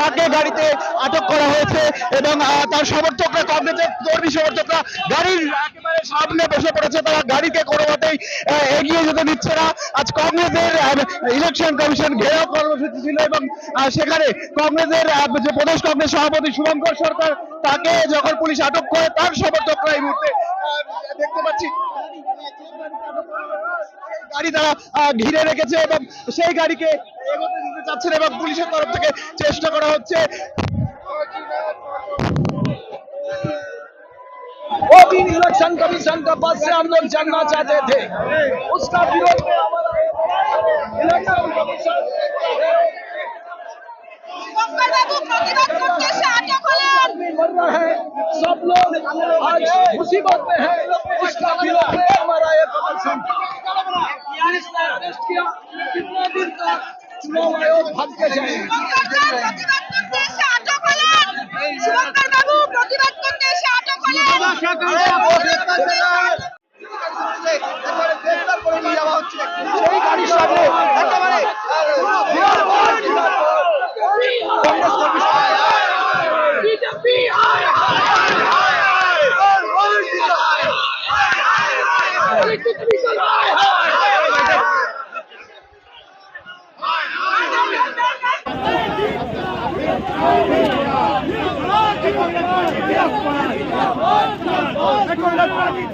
তাকে গাড়িতে আটক করা হয়েছে এবং তার সমর্থকরা, কংগ্রেসের কর্মী সমর্থকরা গাড়ির একেবারে সামনে বসে পড়েছে। তারা গাড়িকে কোনো মতেই এগিয়ে যেতে দিচ্ছে না। আজ কংগ্রেসের ইলেকশন কমিশন ঘেরাও কর্মসূচি ছিল এবং সেখানে কংগ্রেসের যে প্রদেশ কংগ্রেস সভাপতি শুভঙ্কর সরকার, তাকে যখন পুলিশ আটক করে, তার সমর্থকরা এই মুহূর্তে দেখতে পাচ্ছি গাড়ি তারা আহ, ঘিরে রেখেছে এবং সেই গাড়িকে এগোতে দিতে চাচ্ছেন এবং পুলিশের তরফ থেকে চেষ্টা করা হচ্ছে वो दिन इलेक्शन कमीशन का पद से हम लोग जानना चाहते थे उसका विरोध में हमारा इलेक्शन कमीशन বাবু প্রতিবাদ করতে এসে আটক হলেন आदमी मर रहा है सब लोग आज मुसीबत में है उसका विरोध চুনামায়ও ভাবতে চাই সেই গাড়ির সামনে একেবারে কংগ্রেস কর্মী বিজেপি হায় হায় হায় হায় হায় হায় হায় আটক হলেন সেই গাড়ির সামনে একেবারে কংগ্রেস কর্মী